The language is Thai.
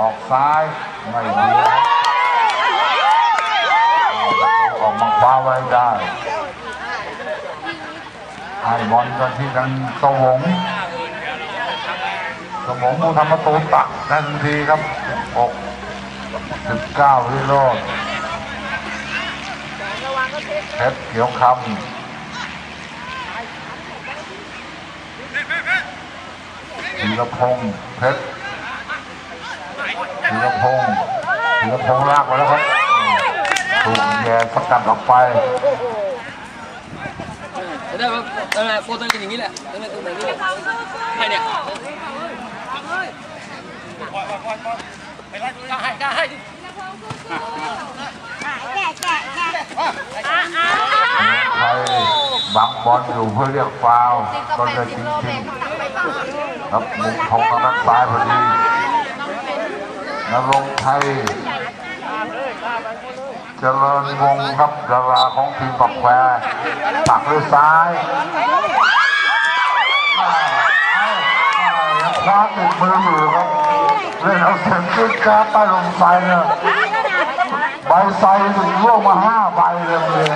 ออกซ้ายไม่ดีครับออกมาคว้าไว้ได้ให้บอลกันที่ทางสวงสมองผู้ทำประตูตักได้ทันทีครับ16 19วิโรจน์เพชรเขียวคำธีรพงษ์เพชรพงษ์ ธีรพงษ์ลากไปแล้วครับถูกแย่สกัดออกไปได้ไหมได้ไหมโฟต้องเป็นอย่างนี้แหละได้ไหมตรงไหนนี่ใครเนี่ยกล้าให้กล้าให้แกะแกะแกะใครบังบอลอยู่เพื่อเรียกฟาวล์ก็เลยจริงๆครับมุมของทางด้านซ้ายพอดีนรงค์ไทย เจริญวงครับดาราของทีมปักแควปักด้วยซ้ายยังคว้าติดมืออยู่ครับเล่นเอาเสียงขึ้นกาใต้ลมไฟเนี่ยใบไซถึงร่วงมาห้าใบเลย